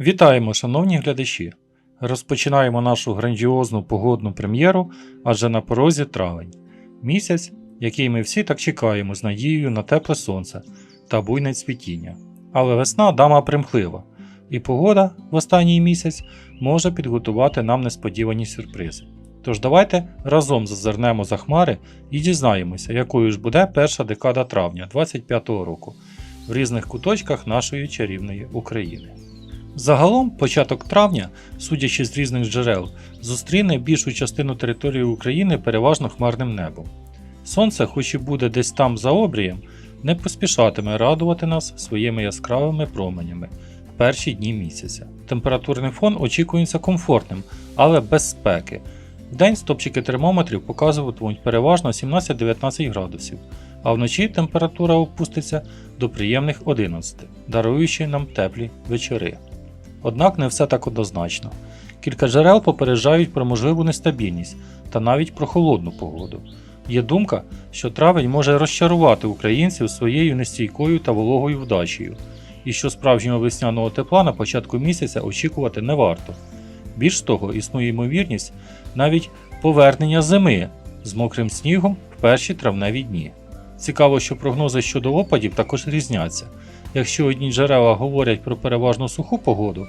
Вітаємо, шановні глядачі! Розпочинаємо нашу грандіозну погодну прем'єру, адже на порозі травень. Місяць, який ми всі так чекаємо з надією на тепле сонце та буйне цвітіння. Але весна дама примхлива, і погода в останній місяць може підготувати нам несподівані сюрпризи. Тож давайте разом зазирнемо за хмари і дізнаємося, якою ж буде перша декада травня 2025 року в різних куточках нашої чарівної України. Загалом, початок травня, судячи з різних джерел, зустріне більшу частину території України переважно хмарним небом. Сонце, хоч і буде десь там за обрієм, не поспішатиме радувати нас своїми яскравими променями в перші дні місяця. Температурний фон очікується комфортним, але без спеки. Вдень стопчики термометрів показуватимуть переважно 17-19 градусів, а вночі температура опуститься до приємних 11, даруючи нам теплі вечори. Однак не все так однозначно. Кілька джерел попереджають про можливу нестабільність та навіть про холодну погоду. Є думка, що травень може розчарувати українців своєю нестійкою та вологою вдачею, і що справжнього весняного тепла на початку місяця очікувати не варто. Більш того, існує ймовірність навіть повернення зими з мокрим снігом в перші травневі дні. Цікаво, що прогнози щодо опадів також різняться. Якщо одні джерела говорять про переважно суху погоду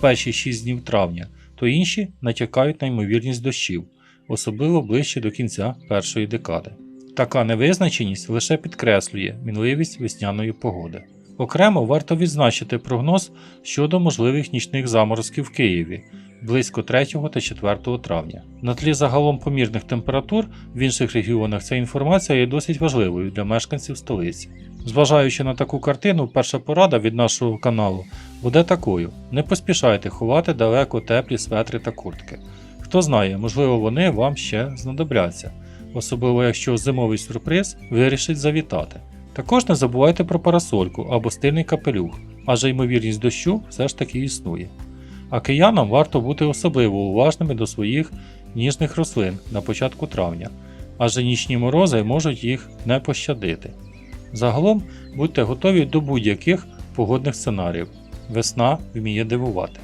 перші 6 днів травня, то інші натякають на ймовірність дощів, особливо ближче до кінця першої декади. Така невизначеність лише підкреслює мінливість весняної погоди. Окремо варто відзначити прогноз щодо можливих нічних заморозків в Києві близько 3 та 4 травня. На тлі загалом помірних температур в інших регіонах ця інформація є досить важливою для мешканців столиці. Зважаючи на таку картину, перша порада від нашого каналу буде такою: не поспішайте ховати далеко теплі светри та куртки. Хто знає, можливо, вони вам ще знадобляться, особливо якщо зимовий сюрприз вирішить завітати. Також не забувайте про парасольку або стильний капелюх, адже ймовірність дощу все ж таки існує. А киянам варто бути особливо уважними до своїх ніжних рослин на початку травня, адже нічні морози можуть їх не пощадити. Загалом будьте готові до будь-яких погодних сценаріїв. Весна вміє дивувати.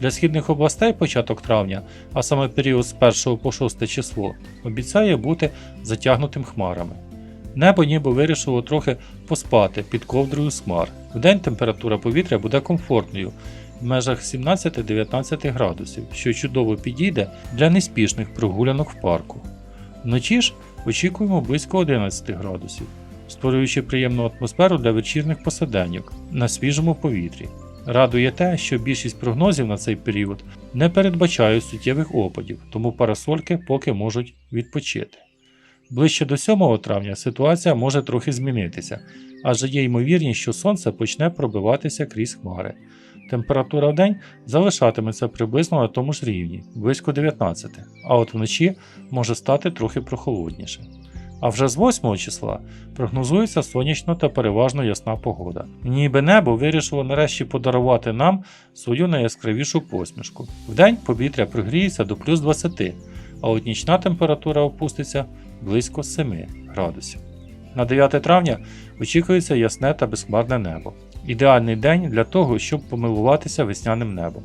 Для східних областей початок травня, а саме період з 1 по 6 число, обіцяє бути затягнутим хмарами. Небо ніби вирішило трохи поспати під ковдрою з хмар. Вдень температура повітря буде комфортною в межах 17-19 градусів, що чудово підійде для неспішних прогулянок в парку. Вночі ж очікуємо близько 11 градусів, створюючи приємну атмосферу для вечірних посиденьок на свіжому повітрі. Радує те, що більшість прогнозів на цей період не передбачають суттєвих опадів, тому парасольки поки можуть відпочити. Ближче до 7 травня ситуація може трохи змінитися, адже є ймовірність, що сонце почне пробиватися крізь хмари. Температура в день залишатиметься приблизно на тому ж рівні, близько 19, а от вночі може стати трохи прохолодніше. А вже з 8 числа прогнозується сонячно та переважно ясна погода. Ніби небо вирішило нарешті подарувати нам свою найяскравішу посмішку. Вдень повітря пригріється до плюс 20, а от нічна температура опуститься близько 7 градусів. На 9 травня очікується ясне та безхмарне небо. Ідеальний день для того, щоб помилуватися весняним небом.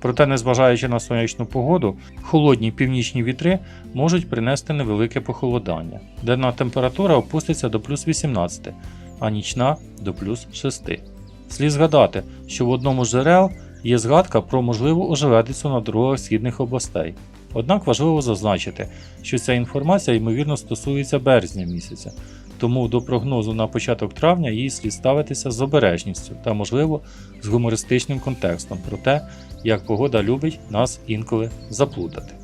Проте, незважаючи на сонячну погоду, холодні північні вітри можуть принести невелике похолодання. Денна температура опуститься до плюс 18, а нічна до плюс 6. Слід згадати, що в одному з джерел є згадка про можливу ожеледицю на дорогах східних областей. Однак важливо зазначити, що ця інформація ймовірно стосується березня місяця, тому до прогнозу на початок травня їй слід ставитися з обережністю та, можливо, з гумористичним контекстом про те, як погода любить нас інколи заплутати.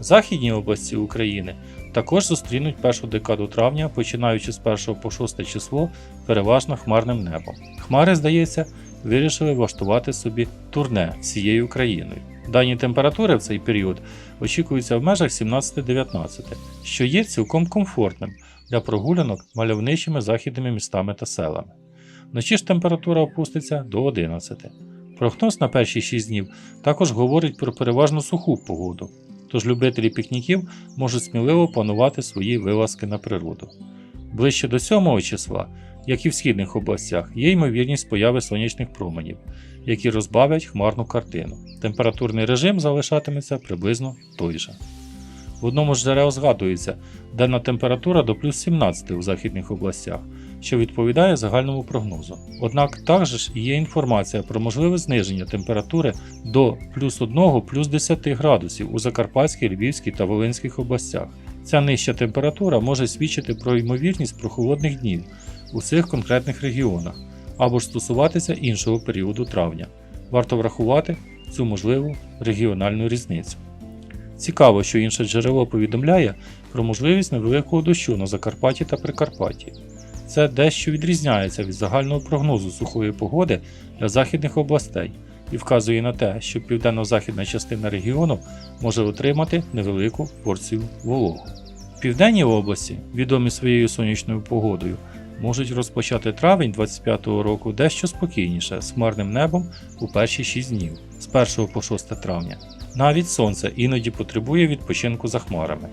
Західні області України також зустрінуть першу декаду травня, починаючи з 1 по 6 число переважно хмарним небом. Хмари, здається, вирішили влаштувати собі турне всією країною. Дані температури в цей період очікуються в межах 17-19, що є цілком комфортним для прогулянок мальовничими західними містами та селами. Вночі ж температура опуститься до 11. Прогноз на перші 6 днів також говорить про переважно суху погоду, тож любителі пікніків можуть сміливо планувати свої вилазки на природу. Ближче до 7 числа, як і в східних областях, є ймовірність появи сонячних променів, які розбавлять хмарну картину. Температурний режим залишатиметься приблизно той же. В одному з джерел згадується денна температура до плюс 17 у західних областях, що відповідає загальному прогнозу. Однак також є інформація про можливе зниження температури до плюс 1 плюс 10 градусів у Закарпатській, Львівській та Волинських областях. Ця нижча температура може свідчити про ймовірність прохолодних днів у цих конкретних регіонах або ж стосуватися іншого періоду травня. Варто врахувати цю можливу регіональну різницю. Цікаво, що інше джерело повідомляє про можливість невеликого дощу на Закарпатті та Прикарпатті. Це дещо відрізняється від загального прогнозу сухої погоди для західних областей і вказує на те, що південно-західна частина регіону може отримати невелику порцію вологу. Південні області, відомі своєю сонячною погодою, можуть розпочати травень 25-го року дещо спокійніше з хмарним небом у перші 6 днів з 1 по 6 травня. Навіть сонце іноді потребує відпочинку за хмарами.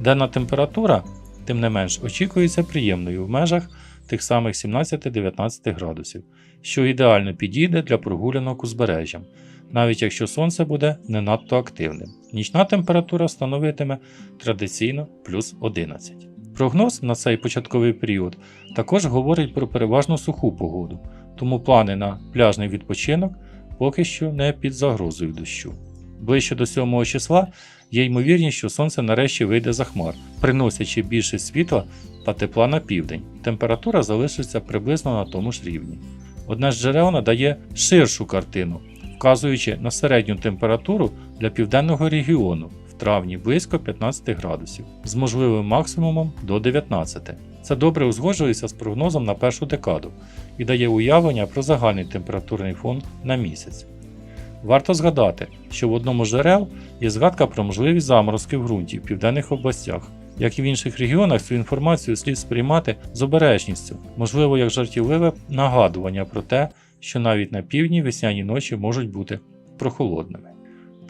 Денна температура, тим не менш, очікується приємною в межах тих самих 17-19 градусів, що ідеально підійде для прогулянок узбережжям, навіть якщо сонце буде не надто активним. Нічна температура становитиме традиційно плюс 11. Прогноз на цей початковий період також говорить про переважно суху погоду, тому плани на пляжний відпочинок поки що не під загрозою дощу. Ближче до 7 числа є ймовірність, що сонце нарешті вийде за хмар, приносячи більше світла та тепла на південь. Температура залишиться приблизно на тому ж рівні. Одне з джерел надає ширшу картину, вказуючи на середню температуру для південного регіону травні близько 15 градусів, з можливим максимумом до 19. Це добре узгоджується з прогнозом на першу декаду і дає уявлення про загальний температурний фон на місяць. Варто згадати, що в одному з джерел є згадка про можливість заморозки в ґрунті в південних областях. Як і в інших регіонах, цю інформацію слід сприймати з обережністю, можливо, як жартівливе нагадування про те, що навіть на півдні весняні ночі можуть бути прохолодними.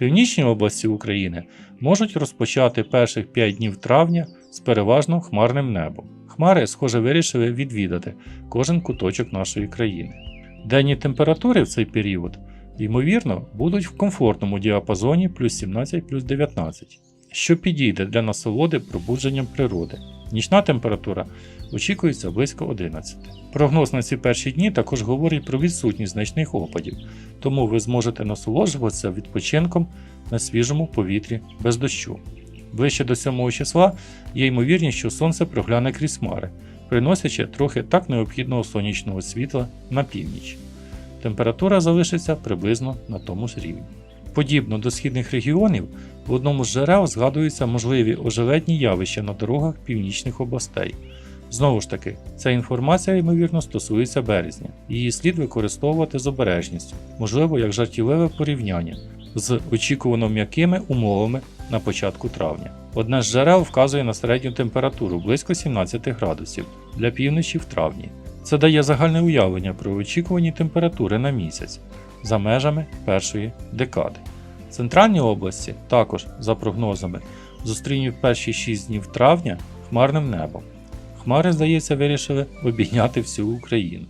Північні області України можуть розпочати перших 5 днів травня з переважно хмарним небом. Хмари, схоже, вирішили відвідати кожен куточок нашої країни. Денні температури в цей період, ймовірно, будуть в комфортному діапазоні плюс 17 плюс 19, що підійде для насолоди пробудженням природи. Нічна температура очікується близько 11. Прогноз на ці перші дні також говорить про відсутність значних опадів, тому ви зможете насолоджуватися відпочинком на свіжому повітрі без дощу. Ближче до 7 числа є ймовірність, що сонце прогляне крізь хмари, приносячи трохи так необхідного сонячного світла на північ. Температура залишиться приблизно на тому ж рівні. Подібно до східних регіонів, в одному з джерел згадуються можливі ожеледні явища на дорогах північних областей. Знову ж таки, ця інформація, ймовірно, стосується березня, її слід використовувати з обережністю, можливо, як жартівливе порівняння з очікувано м'якими умовами на початку травня. Одне з джерел вказує на середню температуру близько 17 градусів для півночі в травні. Це дає загальне уявлення про очікувані температури на місяць за межами першої декади. Центральні області також, за прогнозами, зустрінуть перші 6 днів травня хмарним небом. Хмари, здається, вирішили обійняти всю Україну.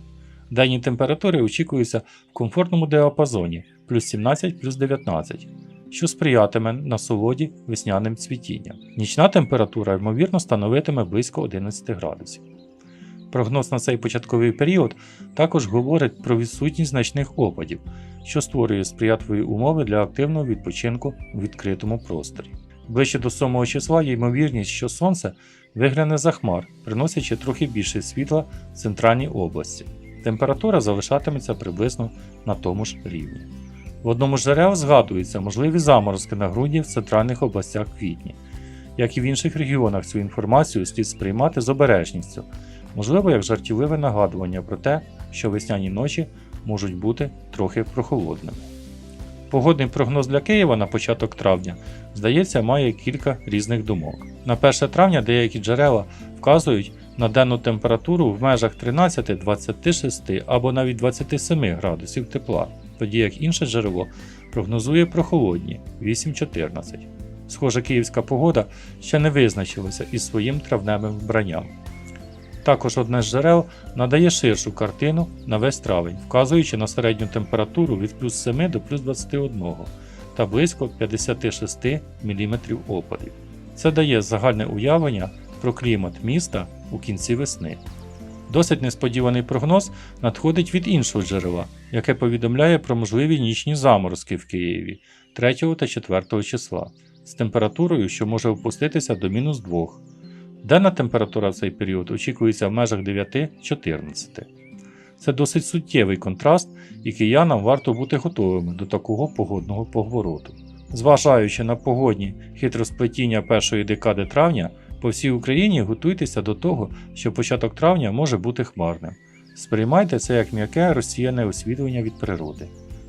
Денні температури очікуються в комфортному діапазоні плюс 17 плюс 19, що сприятиме насолоді весняним цвітінням. Нічна температура, ймовірно, становитиме близько 11 градусів. Прогноз на цей початковий період також говорить про відсутність значних опадів, що створює сприятливі умови для активного відпочинку у відкритому просторі. Ближче до 7 числа є ймовірність, що сонце вигляне за хмар, приносячи трохи більше світла в центральній області. Температура залишатиметься приблизно на тому ж рівні. В одному з джерел згадується можливі заморозки на ґрунті в центральних областях в квітні. Як і в інших регіонах, цю інформацію слід сприймати з обережністю, можливо, як жартівливе нагадування про те, що весняні ночі можуть бути трохи прохолодними. Погодний прогноз для Києва на початок травня, здається, має кілька різних думок. На 1 травня деякі джерела вказують на денну температуру в межах 13-26 або навіть 27 градусів тепла, тоді як інше джерело прогнозує прохолодні 8-14. Схоже, київська погода ще не визначилася із своїм травневим вбранням. Також одне з джерел надає ширшу картину на весь травень, вказуючи на середню температуру від плюс 7 до плюс 21 та близько 56 мм опадів. Це дає загальне уявлення про клімат міста у кінці весни. Досить несподіваний прогноз надходить від іншого джерела, яке повідомляє про можливі нічні заморозки в Києві 3 та 4 числа з температурою, що може опуститися до мінус 2. Денна температура в цей період очікується в межах 9-14. Це досить суттєвий контраст, і киянам варто бути готовими до такого погодного повороту. Зважаючи на погодні хитросплетіння першої декади травня, по всій Україні готуйтеся до того, що початок травня може бути хмарним. Сприймайте це як м'яке розсіяне освітлення від природи.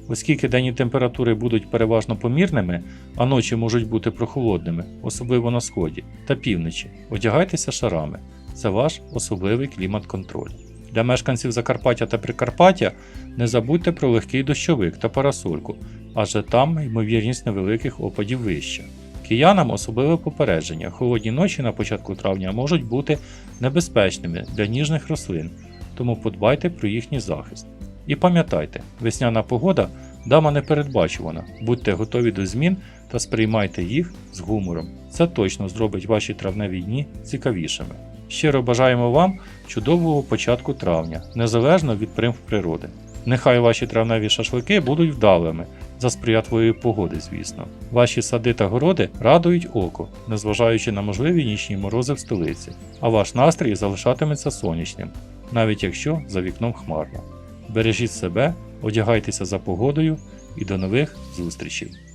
Оскільки денні температури будуть переважно помірними, а ночі можуть бути прохолодними, особливо на сході та півночі, одягайтеся шарами. Це ваш особливий клімат-контроль. Для мешканців Закарпаття та Прикарпаття не забудьте про легкий дощовик та парасольку, адже там ймовірність невеликих опадів вища. Киянам особливе попередження: холодні ночі на початку травня можуть бути небезпечними для ніжних рослин, тому подбайте про їхній захист. І пам'ятайте, весняна погода дама непередбачувана, будьте готові до змін та сприймайте їх з гумором. Це точно зробить ваші травневі дні цікавішими. Щиро бажаємо вам чудового початку травня, незалежно від примх природи. Нехай ваші травневі шашлики будуть вдалими за сприятливої погоди, звісно. Ваші сади та городи радують око, незважаючи на можливі нічні морози в столиці, а ваш настрій залишатиметься сонячним, навіть якщо за вікном хмарно. Бережіть себе, одягайтеся за погодою і до нових зустрічей!